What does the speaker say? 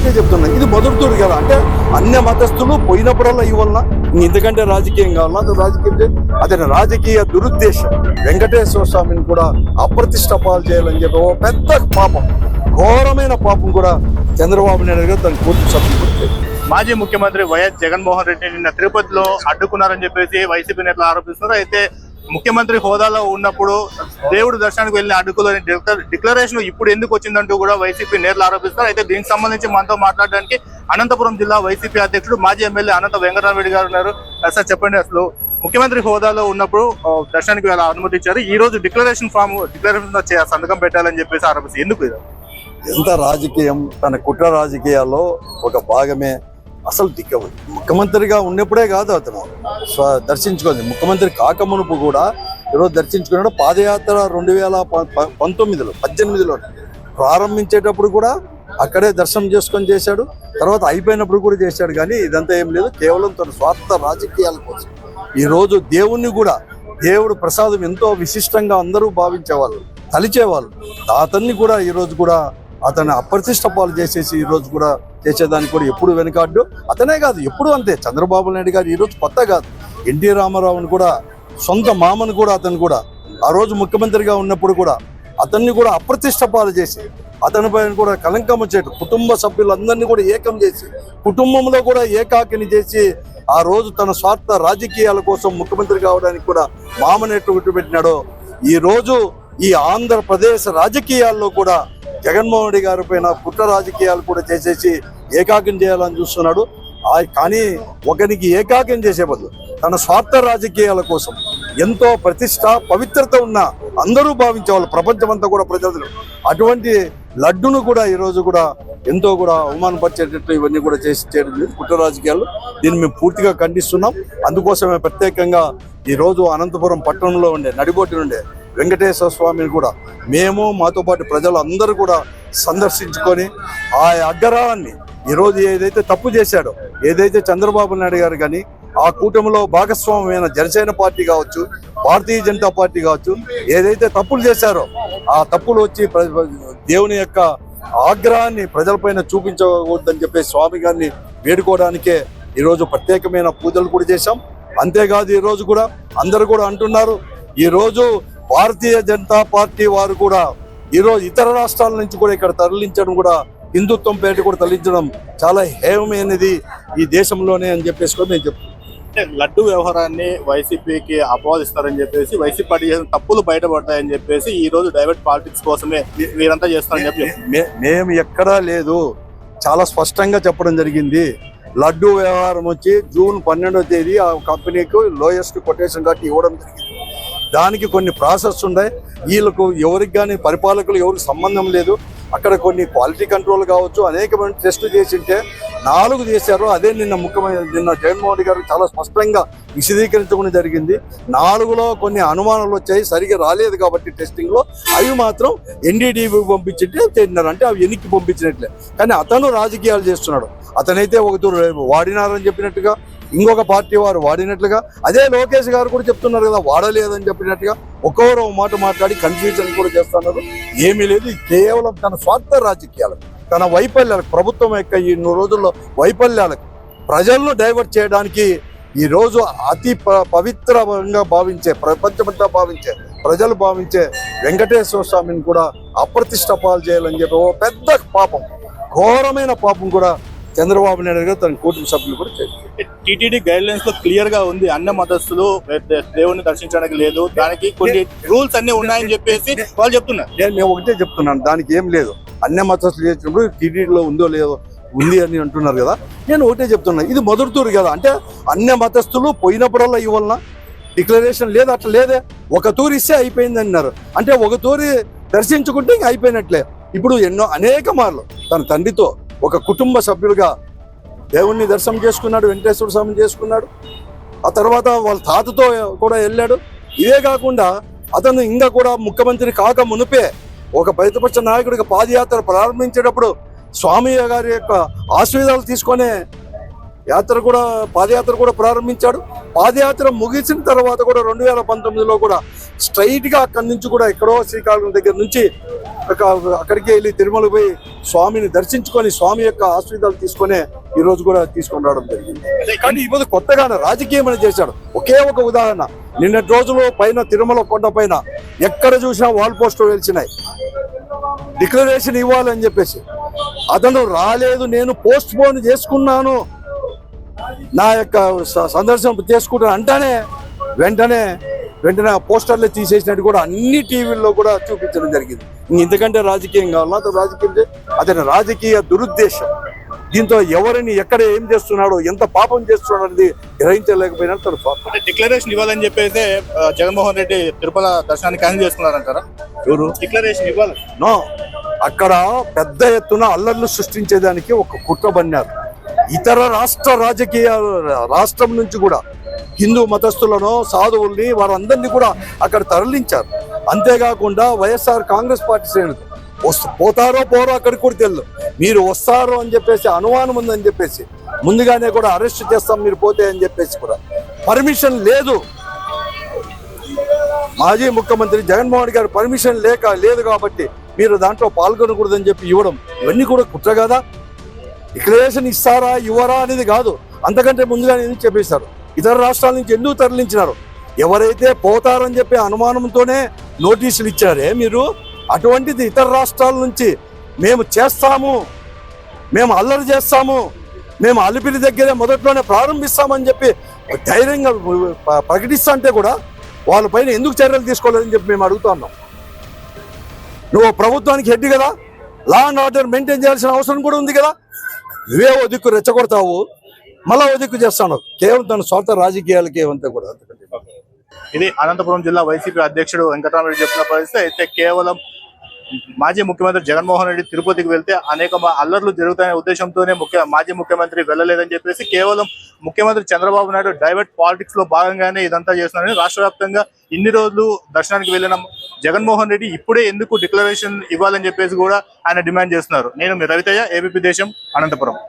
ఒకటే చెప్తున్నా. ఇది మొదటితూరు కదా. అంటే అన్య మతస్థులు పోయినప్పుడల్లా ఇవ్వాలన్నా. ఎందుకంటే రాజకీయం కావాలన్నా అది రాజకీయం అతని రాజకీయ దురుద్దేశం. వెంకటేశ్వర స్వామిని కూడా అప్రతిష్ట పాలు చేయాలని చెప్పి ఓ పెద్ద పాపం ఘోరమైన పాపం కూడా చంద్రబాబు నాయుడు గారు తన కోర్టు సభ్యులు మాజీ ముఖ్యమంత్రి వైఎస్ జగన్మోహన్ రెడ్డి నిన్న తిరుపతిలో అడ్డుకున్నారని చెప్పేసి వైసీపీ నేతలు ఆరోపిస్తున్నారు. అయితే ముఖ్యమంత్రి హోదాలో ఉన్నప్పుడు దేవుడు దర్శనానికి వెళ్ళిన అడ్డుకులని డిక్లరేషన్ ఇప్పుడు ఎందుకు వచ్చిందంటూ కూడా వైసీపీ నేర్లు ఆరోపిస్తారు. అయితే దీనికి సంబంధించి మనతో మాట్లాడడానికి అనంతపురం జిల్లా వైసీపీ అధ్యక్షుడు మాజీ ఎమ్మెల్యే అనంత వెంకటరామరెడ్డి గారు ఉన్నారు. సార్ చెప్పండి అసలు. ముఖ్యమంత్రి హోదాలో ఉన్నప్పుడు దర్శనానికి వెళ్ళ అనుమతి ఇచ్చారు ఈ రోజు డిక్లరేషన్ ఫామ్ డిక్లరేషన్ సంతకం పెట్టాలని చెప్పేసి ఆరోపిస్తారు. ఎందుకు ఇది? ఎంత రాజకీయం తన కుట్ర రాజకీయాల్లో ఒక భాగమే అసలు దిక్క ముఖ్యమంత్రిగా ఉన్నప్పుడే కాదు అతను. స్వ దర్శించుకుంది ముఖ్యమంత్రి కాకమునుపు కూడా ఈరోజు దర్శించుకున్నాడు. పాదయాత్ర రెండు వేల ప- పంతొమ్మిదిలో పద్దెనిమిదిలో ప్రారంభించేటప్పుడు కూడా అక్కడే దర్శనం చేసుకొని చేశాడు. తర్వాత అయిపోయినప్పుడు కూడా చేశాడు కానీ ఇదంతా ఏం లేదు. కేవలం తన స్వార్థ రాజకీయాల కోసం. ఈరోజు దేవుణ్ణి కూడా దేవుడు ప్రసాదం ఎంతో విశిష్టంగా అందరూ భావించేవాళ్ళు తలిచేవాళ్ళు. అతన్ని కూడా ఈరోజు కూడా అతను అప్రతిష్ట పాలు చేసేసి ఈరోజు కూడా చేసేదానికి కూడా ఎప్పుడు వెనుకాడు అతనే కాదు ఎప్పుడు అంతే. చంద్రబాబు నాయుడు గారు ఈరోజు కొత్త కాదు. ఎన్టీ రామారావుని కూడా సొంత మామను కూడా అతను కూడా ఆ రోజు ముఖ్యమంత్రిగా ఉన్నప్పుడు కూడా అతన్ని కూడా అప్రతిష్ట పాలు చేసి అతని పైన కూడా కలంకం వచ్చేట్టు కుటుంబ సభ్యులందరినీ కూడా ఏకం చేసి కుటుంబంలో కూడా ఏకాకిని చేసి ఆ రోజు తన స్వార్థ రాజకీయాల కోసం ముఖ్యమంత్రి కావడానికి కూడా మామనెట్టు పెట్టినాడో ఈ రోజు ఈ ఆంధ్రప్రదేశ్ రాజకీయాల్లో కూడా జగన్మోహన్ రెడ్డి గారి పైన కుట్ర రాజకీయాలు కూడా చేసేసి ఏకాకిం చేయాలని చూస్తున్నాడు. ఆ- కానీ ఒకరికి ఏకాకిం చేసే బదులు తన స్వార్థ రాజకీయాల కోసం ఎంతో ప్రతిష్ట పవిత్రత ఉన్న అందరూ భావించేవాళ్ళు ప్రపంచమంతా కూడా ప్రజలు. అటువంటి లడ్డును కూడా ఈరోజు కూడా ఎంతో కూడా అవమానపరిచేటట్లు ఇవన్నీ కూడా చేసి చేయడం లేదు. కుట్ర రాజకీయాలు దీన్ని మేము పూర్తిగా ఖండిస్తున్నాం. అందుకోసమే ప్రత్యేకంగా ఈరోజు అనంతపురం పట్టణంలో ఉండే నడిబోటి నుండే వెంకటేశ్వర స్వామిని కూడా మేము మాతో పాటు ప్రజలు అందరూ కూడా సందర్శించుకొని ఆ అగ్రహాన్ని ఈరోజు ఏదైతే తప్పు చేశాడో ఏదైతే చంద్రబాబు నాయుడు గారు కానీ ఆ కూటమిలో భాగస్వామ్యమైన జనసేన పార్టీ కావచ్చు భారతీయ జనతా పార్టీ కావచ్చు ఏదైతే తప్పులు చేశారో ఆ తప్పులు వచ్చి ప్ర- దేవుని యొక్క ఆగ్రహాన్ని ప్రజలపైన చూపించకూడదని చెప్పి స్వామి గారిని వేడుకోవడానికే ఈరోజు ప్రత్యేకమైన పూజలు కూడా చేశాం. అంతేకాదు ఈరోజు కూడా అందరూ కూడా అంటున్నారు ఈ రోజు భారతీయ జనతా పార్టీ వారు కూడా ఈ రోజు ఇతర రాష్ట్రాల నుంచి కూడా ఇక్కడ తరలించడం కూడా హిందుత్వం పేట కూడా తరలించడం చాలా హేయమైనది ఈ దేశంలోనే అని చెప్పేసి కూడా నేను చెప్తున్నాను. అంటే లడ్డు వ్యవహారాన్ని వైసీపీకి ఆపాదిస్తారని చెప్పేసి వైసీపీ పార్టీ చేసిన తప్పులు బయటపడతాయని చెప్పేసి ఈ రోజు డైవర్ట్ పాలిటిక్స్ కోసమే వీరంతా చేస్తారని చెప్పి మేము ఎక్కడా లేదు. చాలా స్పష్టంగా చెప్పడం జరిగింది. లడ్డు వ్యవహారం వచ్చి జూన్ పన్నెండవ తేదీ ఆ కంపెనీకి లోయెస్ట్ కొటేషన్ కట్టి ఇవ్వడం జరిగింది. దానికి కొన్ని ప్రాసెస్ ఉన్నాయి. వీళ్ళకు ఎవరికి కానీ పరిపాలకులు ఎవరికి సంబంధం లేదు. అక్కడ కొన్ని క్వాలిటీ కంట్రోల్ కావచ్చు. అనేకమైన టెస్టులు చేసింటే నాలుగు చేశారు. అదే నిన్న ముఖ్యమైన నిన్న జగన్మోహన్ రెడ్డి గారు చాలా స్పష్టంగా విశదీకరించడం జరిగింది. నాలుగులో కొన్ని అనుమానాలు వచ్చాయి. సరిగా రాలేదు కాబట్టి టెస్టింగ్లో అవి మాత్రం ఎన్డీడీబీ పంపించింటే తిన్నారు అంటే అవి ఎన్నికి పంపించినట్లే. కానీ అతను రాజకీయాలు చేస్తున్నాడు. అతనైతే ఒక వాడినారని చెప్పినట్టుగా ఇంకొక పార్టీ వారు వాడినట్లుగా అదే లోకేష్ గారు కూడా చెప్తున్నారు కదా వాడలేదని చెప్పినట్టుగా ఒక్కొక్కరు మాట మాట్లాడి కన్ఫ్యూజన్ కూడా చేస్తున్నారు. ఏమీ లేదు కేవలం తన స్వార్థ రాజకీయాలు తన వైఫల్యాలకు ప్రభుత్వం యొక్క ఈ రోజుల్లో వైఫల్యాలకు ప్రజలను డైవర్ట్ చేయడానికి ఈ రోజు అతి ప- పవిత్రంగా భావించే ప్రపంచమంతా భావించే ప్రజలు భావించే వెంకటేశ్వర స్వామిని కూడా అప్రతిష్ట పాలు చేయాలని చెప్పి ఓ పెద్ద పాపం ఘోరమైన పాపం కూడా చంద్రబాబు నాయుడు గారు తన కుటుంబ సభ్యులు కూడా చేశారు టీటీడీ గైడ్ లైన్స్లో క్లియర్గా ఉంది అన్న మతస్థులు దే- దేవుణ్ణి దర్శించడానికి లేదు దానికి కొన్ని రూల్స్ అన్ని ఉన్నాయని చెప్పేసి వాళ్ళు చెప్తున్నారు. నేను నేను ఒకటే చెప్తున్నాను దానికి ఏం లేదు. అన్య మతస్థులు చేసినప్పుడు టీడీలో ఉందో లేదో ఉంది అని అంటున్నారు కదా నేను ఒకటే చెప్తున్నా ఇది మొదటి తూరు కదా అంటే అన్య మతస్థులు పోయినప్పుడల్లా ఇవ్వాలన్నా డిక్లరేషన్ లేదు అట్లా లేదే. ఒక తూరు ఇస్తే అయిపోయింది అన్నారు. అంటే ఒక తూరి దర్శించుకుంటే ఇంక అయిపోయినట్లే. ఇప్పుడు ఎన్నో అనేక మార్లు తన తండ్రితో ఒక కుటుంబ సభ్యులుగా దేవుణ్ణి దర్శనం చేసుకున్నాడు వెంకటేశ్వర స్వామిని చేసుకున్నాడు. ఆ తర్వాత వాళ్ళ తాతతో కూడా వెళ్ళాడు. ఇదే కాకుండా అతను ఇంకా కూడా ముఖ్యమంత్రి కాక మునిపే ఒక ప్రతిపక్ష నాయకుడిగా పాదయాత్ర ప్రారంభించేటప్పుడు స్వామి గారి యొక్క ఆశీర్వాదాలు తీసుకునే యాత్ర కూడా పాదయాత్ర కూడా ప్రారంభించాడు. పాదయాత్ర ముగిసిన తర్వాత కూడా రెండు వేల పంతొమ్మిదిలో కూడా స్ట్రైట్గా అక్కడి నుంచి కూడా ఎక్కడో శ్రీకాకుళం దగ్గర నుంచి అక్కడికి వెళ్ళి తిరుమల పోయి స్వామిని దర్శించుకొని స్వామి యొక్క ఆశీర్వాదాలు తీసుకొని ఈ రోజు కూడా తీసుకొని రావడం జరిగింది. కానీ ఈ రోజు కొత్తగా రాజకీయం అని చేశాడు. ఒకే ఒక ఉదాహరణ. నిన్నటి రోజులు పైన తిరుమల కొండ పైన ఎక్కడ చూసినా వాల్ పోస్టర్ వెలిచినాయి. డిక్లరేషన్ ఇవ్వాలని చెప్పేసి. అతను రాలేదు నేను పోస్ట్ పోన్ చేసుకున్నాను. నా యొక్క సందర్శన చేసుకుంటాను అంటానే వెంటనే వెంటనే ఆ పోస్టర్లు తీసేసినట్టు కూడా అన్ని టీవీల్లో కూడా చూపించడం జరిగింది. ఇంతకంటే రాజకీయం కావాలా? అతను రాజకీయం అతని రాజకీయ దురుద్దేశం. దీంతో ఎవరిని ఎక్కడ ఏం చేస్తున్నాడో ఎంత పాపం చేస్తున్నాడో అనేది గ్రహించలేకపోయినా తను పాపం డిక్లరేషన్ ఇవ్వాలని చెప్పేసి జగన్మోహన్ రెడ్డి తిరుపతి దర్శనాన్ని క్యాన్సిల్ చేసుకున్నారంటారా ఎవరు? డిక్లరేషన్ ఇవ్వాలి. నో. అక్కడ పెద్ద ఎత్తున అల్లర్లు సృష్టించేదానికి ఒక కుట్ర బన్నారు. ఇతర రాష్ట్ర రాజకీయ రాష్ట్రం నుంచి కూడా హిందూ మతస్థులను సాధువుల్ని వారందరినీ కూడా అక్కడ తరలించారు. అంతేకాకుండా వైఎస్ఆర్ కాంగ్రెస్ పార్టీ శ్రేణులు. వస్తు పోతారో పోరో అక్కడికి కూడా తెలియదు మీరు వస్తారు అని చెప్పేసి అనుమానం ఉందని చెప్పేసి ముందుగానే కూడా అరెస్ట్ చేస్తాం మీరు పోతే అని చెప్పేసి కూడా పర్మిషన్ లేదు. మాజీ ముఖ్యమంత్రి జగన్మోహన్ గారు పర్మిషన్ లేక లేదు కాబట్టి మీరు దాంట్లో పాల్గొనకూడదని చెప్పి ఇవ్వడం ఇవన్నీ కూడా కుట్ర కదా? డిక్లరేషన్ ఇస్తారా ఇవ్వరా అనేది కాదు. అంతకంటే ముందుగానే చెప్పేశారు? ఇతర రాష్ట్రాల నుంచి ఎందుకు తరలించినారు? ఎవరైతే పోతారని చెప్పి అనుమానంతోనే నోటీసులు ఇచ్చారే మీరు? అటువంటిది ఇతర రాష్ట్రాల నుంచి మేము చేస్తాము మేము అల్లరి చేస్తాము మేము అలిపిరి దగ్గరే మొదట్లోనే ప్రారంభిస్తామని చెప్పి ధైర్యంగా ప్రకటిస్తా అంటే కూడా వాళ్ళపైన ఎందుకు చర్యలు తీసుకోలేదని చెప్పి మేము అడుగుతా ఉన్నాం. నువ్వు ప్రభుత్వానికి హెడ్ కదా లా అండ్ ఆర్డర్ మెయింటైన్ చేయాల్సిన అవసరం కూడా ఉంది కదా. నువ్వే ఓ దిక్కు రెచ్చగొడతావు. మళ్ళా ఓ చేస్తాను. కేవలం తన స్వార్థ రాజకీయాలకి ఏమంతా కూడా ఇది అనంతపురం జిల్లా వైసీపీ అధ్యక్షుడు వెంకటరామరెడ్డి చెప్పిన పరిస్థితి. అయితే కేవలం మాజీ ముఖ్యమంత్రి జగన్మోహన్ రెడ్డి తిరుపతికి వెళ్తే అనేక అల్లర్లు జరుగుతాయనే ఉద్దేశంతోనే ముఖ్య మాజీ ముఖ్యమంత్రి వెళ్ళలేదని చెప్పేసి కేవలం ముఖ్యమంత్రి చంద్రబాబు నాయుడు డైవర్ట్ పాలిటిక్స్లో భాగంగానే ఇదంతా చేస్తున్నారని రాష్ట్ర వ్యాప్తంగా ఇన్ని రోజులు దర్శనానికి వెళ్ళిన జగన్మోహన్ రెడ్డి ఇప్పుడే ఎందుకు డిక్లరేషన్ ఇవ్వాలని చెప్పేసి కూడా ఆయన డిమాండ్ చేస్తున్నారు. నేను మీ రవితయ్య ఏబీపీ దేశం అనంతపురం.